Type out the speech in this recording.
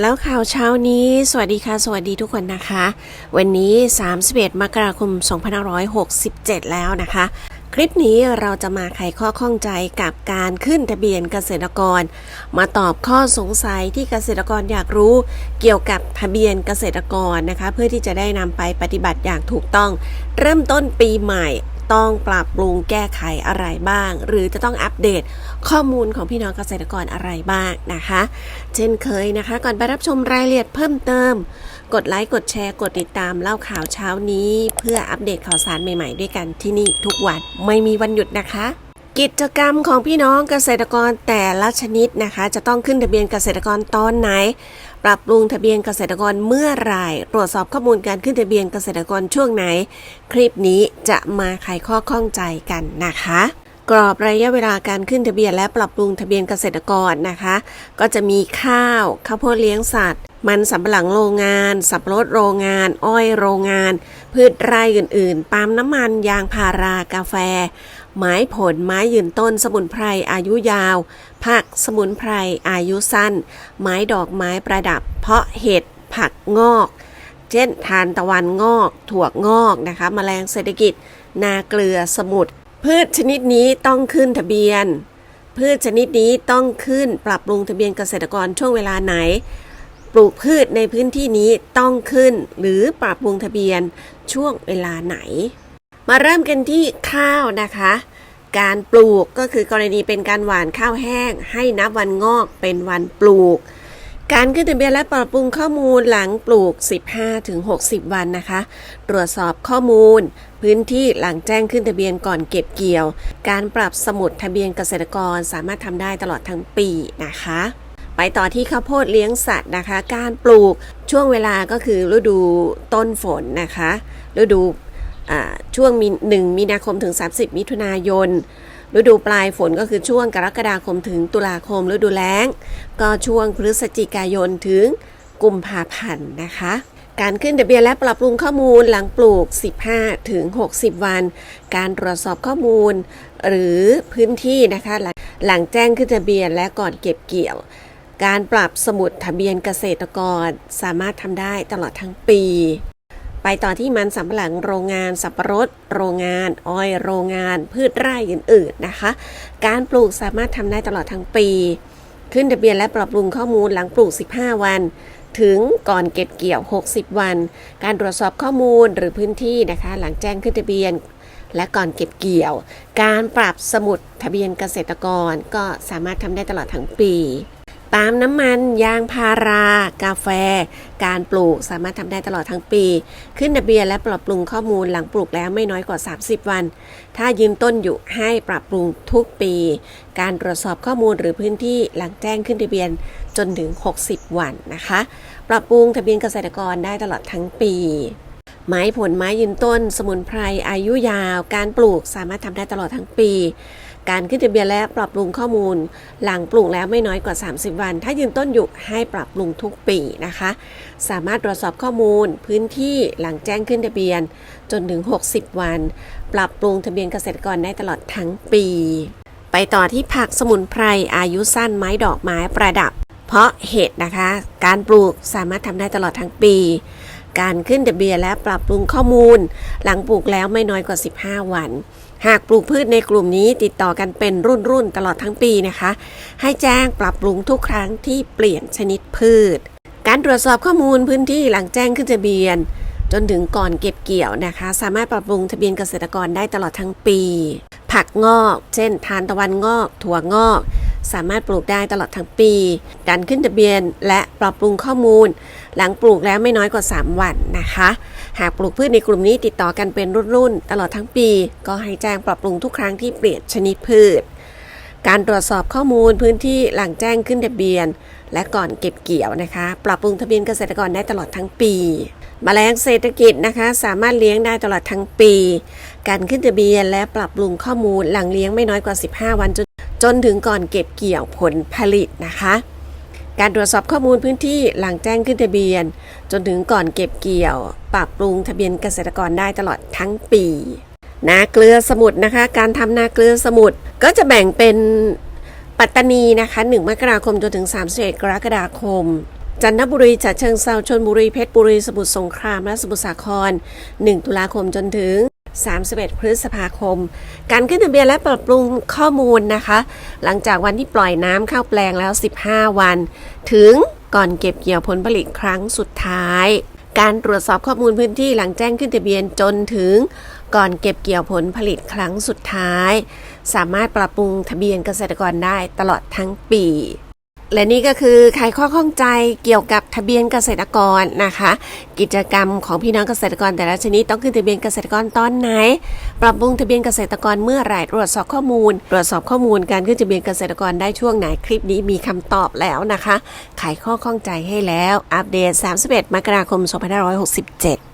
แล้วข่าวเช้านี้ สวัสดีค่ะ สวัสดีทุกคนนะคะ วันนี้ 31 มกราคม 2567 แล้วนะคะ คลิปนี้เราจะมาไขข้อข้องใจกับการขึ้นทะเบียนเกษตรกร มาตอบข้อสงสัยที่เกษตรกรอยากรู้เกี่ยวกับทะเบียนเกษตรกรนะคะ เพื่อที่จะได้นำไปปฏิบัติอย่างถูกต้อง เริ่มต้นปีใหม่ ต้องปรับปรุงแก้ไขอะไรบ้าง หรือจะต้องอัปเดตข้อมูลของพี่น้องเกษตรกรอะไรบ้างนะคะ เช่นเคยนะคะ ก่อนไปรับชมรายละเอียดเพิ่มเติม กดไลค์กดแชร์กดติดตามเล่าข่าวเช้านี้ เพื่ออัปเดตข่าวสารใหม่ๆ ด้วยกันที่นี่ทุกวันไม่มีวันหยุดนะคะ กิจกรรมของพี่น้องเกษตรกรแต่ละชนิดนะคะ จะต้องขึ้นทะเบียนเกษตรกรตอนไหน ปรับปรุงทะเบียนเกษตรกรเมื่อไรตรวจสอบข้อมูลการขึ้นทะเบียนเกษตรกรช่วงไหน คลิปนี้จะมาไขข้อข้องใจกันนะคะ กรอบระยะเวลาการขึ้นทะเบียนและปรับปรุงทะเบียนเกษตรกรนะคะ ก็จะมีข้าวข้าวโพดเลี้ยงสัตว์ มันสำปะหลังโรงงาน สับปะรดโรงงาน อ้อยโรงงาน พืชไร่อื่นๆปาล์มน้ำมัน ยางพารากาแฟ ไม้ผลไม้ยืนต้น สมุนไพรอายุยาวผักสมุนไพรอายุสั้น ไม้ดอกไม้ประดับ เพาะเห็ดผักงอก เช่นทานตะวันงอก ถั่วงอกนะคะแมลงเศรษฐกิจ นาเกลือสมุทร พืชชนิดนี้ต้องขึ้นทะเบียน พืชชนิดนี้ต้องขึ้นปรับปรุงทะเบียนเกษตรกรช่วงเวลาไหน ปลูกพืชในพื้นที่นี้ต้องขึ้นหรือปรับปรุงทะเบียนช่วงเวลาไหน มาเริ่มกันที่ข้าวนะคะ การปลูกก็คือกรณีเป็นการหว่านข้าวแห้ง ให้นับวันงอกเป็นวันปลูก การขึ้นทะเบียนและปรับปรุงข้อมูลหลังปลูก 15-60 วันนะคะ ตรวจสอบข้อมูล พื้นที่หลังแจ้งขึ้นทะเบียนก่อนเก็บเกี่ยว การปรับสมุดทะเบียนเกษตรกรสามารถทำได้ตลอดทั้งปีนะคะ ไปต่อที่ข้าวโพดเลี้ยงสัตว์นะคะ การปลูกช่วงเวลาก็คือฤดูต้นฝนนะคะ ฤดูช่วงมี1มีนาคมถึง 30 มิถุนายน ฤดูปลายฝนก็คือช่วงกรกฎาคมถึงตุลาคมฤดูแล้ง ก็ช่วงพฤศจิกายนถึงกุมภาพันธ์นะคะ การขึ้นทะเบียนและปรับปรุงข้อมูลหลังปลูก 15 ถึง 60 วัน การตรวจสอบข้อมูล หรือพื้นที่นะคะ หลังหลังแจ้งขึ้นทะเบียนและก่อนเก็บเกี่ยว การปรับสมุดทะเบียนเกษตรกรสามารถทำได้ตลอดทั้งปี ไปต่อที่มันสำปะหลังโรงงานสับปะรด โรงงานอ้อยโรงงาน พืชไร่อื่น ๆนะคะ การปลูกสามารถทำได้ตลอดทั้งปี ขึ้นทะเบียนและปรับปรุงข้อมูลหลังปลูก 15 วัน ถึงก่อนเก็บเกี่ยว 60 วัน การตรวจสอบข้อมูลหรือพื้นที่นะคะ หลังแจ้งขึ้นทะเบียนและก่อนเก็บเกี่ยว การปรับสมุดทะเบียนเกษตรกรก็สามารถทำได้ตลอดทั้งปี ปาล์มน้ำมันยางพารากาแฟ การปลูกสามารถทำได้ตลอดทั้งปี ขึ้นทะเบียนและปรับปรุงข้อมูลหลังปลูกแล้วไม่น้อยกว่า 30 วัน ถ้ายืนต้นอยู่ให้ปรับปรุงทุกปี การตรวจสอบข้อมูลหรือพื้นที่หลังแจ้งขึ้นทะเบียนจนถึง 60 วันนะคะ ปรับปรุงทะเบียนเกษตรกรได้ตลอดทั้งปี ไม้ผลไม้ยืนต้น สมุนไพรอายุยาว การปลูกสามารถทำได้ตลอดทั้งปี การขึ้นทะเบียนและปรับปรุงข้อมูล หลังปลูกแล้วไม่น้อยกว่า 30 วัน ถ้ายืนต้นอยู่ให้ปรับปรุงทุกปีนะคะ สามารถตรวจสอบข้อมูลพื้นที่หลังแจ้งขึ้นทะเบียนจนถึง 60 วัน ปรับปรุงทะเบียนเกษตรกรได้ตลอดทั้งปี ไปต่อที่ผักสมุนไพรอายุสั้นไม้ดอกไม้ประดับ เพราะเห็ดนะคะ การปลูกสามารถทำได้ตลอดทั้งปีการขึ้นทะเบียนและปรับปรุงข้อมูล หลังปลูกแล้วไม่น้อยกว่า 15 วัน หากปลูกพืชในกลุ่มนี้ติดต่อกันเป็นรุ่นรุ่นๆตลอดทั้งปีนะคะ ให้แจ้งปรับปรุงทุกครั้งที่เปลี่ยนชนิดพืช การตรวจสอบข้อมูลพื้นที่หลังแจ้งขึ้นทะเบียน จนถึงก่อนเก็บเกี่ยวนะคะ สามารถปรับปรุงทะเบียนเกษตรกรได้ตลอดทั้งปี ผักงอก เช่น ทานตะวันงอก ถั่วงอก สามารถปลูกได้ตลอดทั้งปี การขึ้นทะเบียนและปรับปรุงข้อมูล หลังปลูกแล้วไม่น้อยกว่า 3 วันนะคะ หากปลูกพืชในกลุ่มนี้ติดต่อกันเป็นรุ่นๆตลอดทั้งปี ก็ให้แจ้งปรับปรุงทุกครั้งที่เปลี่ยนชนิดพืช การตรวจสอบข้อมูลพื้นที่หลังแจ้งขึ้นทะเบียน และก่อนเก็บเกี่ยวนะคะ ปรับปรุงทะเบียนเกษตรกรได้ตลอดทั้งปีแมลงเศรษฐกิจนะคะ สามารถเลี้ยงได้ตลอดทั้งปี การขึ้นทะเบียนและปรับปรุงข้อมูลหลังเลี้ยงไม่น้อยกว่า 15 วันจน จนถึงก่อนเก็บเกี่ยวผลผลิตนะคะ การตรวจสอบข้อมูลพื้นที่หลังแจ้งขึ้นทะเบียน จนถึงก่อนเก็บเกี่ยว ปรับปรุงทะเบียนเกษตรกรได้ตลอดทั้งปีนาเกลือสมุทรนะคะ การทำนาเกลือสมุทรก็จะแบ่งเป็นปัตตานีนะคะ 1 มกราคมจนถึง31กรกฎาคม จันทบุรีฉะเชิงเซาชนบุรีเพชรบุรีสมุทรสงครามและสมุทรสาคร 1 ตุลาคมจนถึง 31 พฤษภาคม การขึ้นทะเบียนและปรับปรุงข้อมูลนะคะ หลังจากวันที่ปล่อยน้ำเข้าแปลงแล้ว 15 วัน ถึงก่อนเก็บเกี่ยวผลผลิตครั้งสุดท้าย การตรวจสอบข้อมูลพื้นที่หลังแจ้งขึ้นทะเบียนจนถึงก่อนเก็บเกี่ยวผลผลิตครั้งสุดท้าย สามารถปรับปรุงทะเบียนเกษตรกรได้ตลอดทั้งปี และนี่ก็คือไขข้อข้องใจเกี่ยวกับทะเบียนเกษตรกรนะคะ กิจกรรมของพี่น้องเกษตรกรแต่ละชนิดต้องขึ้นทะเบียนเกษตรกรตอนไหน ปรับปรุงทะเบียนเกษตรกรเมื่อไหร่ตรวจสอบข้อมูล ตรวจสอบข้อมูลการขึ้นทะเบียนเกษตรกรได้ช่วงไหนคลิปนี้มีคำตอบแล้วนะคะไขข้อข้องใจให้แล้วอัปเดต 31 มกราคม 2567